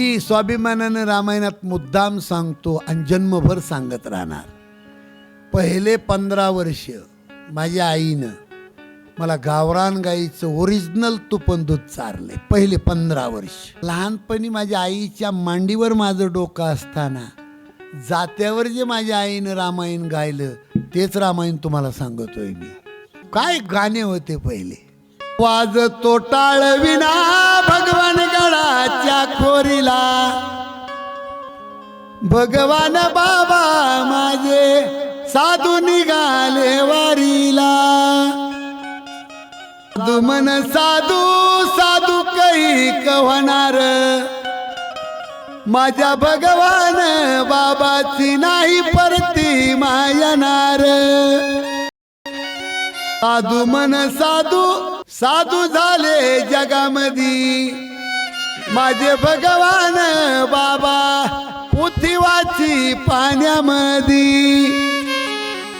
ती स्वाभिमानानं रामायणात मुद्दाम सांगतो आणि जन्मभर सांगत राहणार. पहिले पंधरा वर्ष माझ्या आईनं मला गावरान गाईचं ओरिजिनल तुपन दूध चारले पहिले पंधरा वर्ष. लहानपणी माझ्या आईच्या मांडीवर माझं डोकं असताना जात्यावर जे माझ्या आईनं रामायण गायलं तेच रामायण तुम्हाला सांगतोय मी. काय गाणे होते पहिले? वाजतो टाळविना भगवान खोरीला भगवान बाबा माझे साधू निघाले वारीला. साधू मन साधू साधू काही कहणार माझ्या भगवान बाबाची नाही परती मायनार साधू मन साधू साधू झाले जगामधी. माझे भगवान बाबा पृथ्वीवाची पाण्यामधी.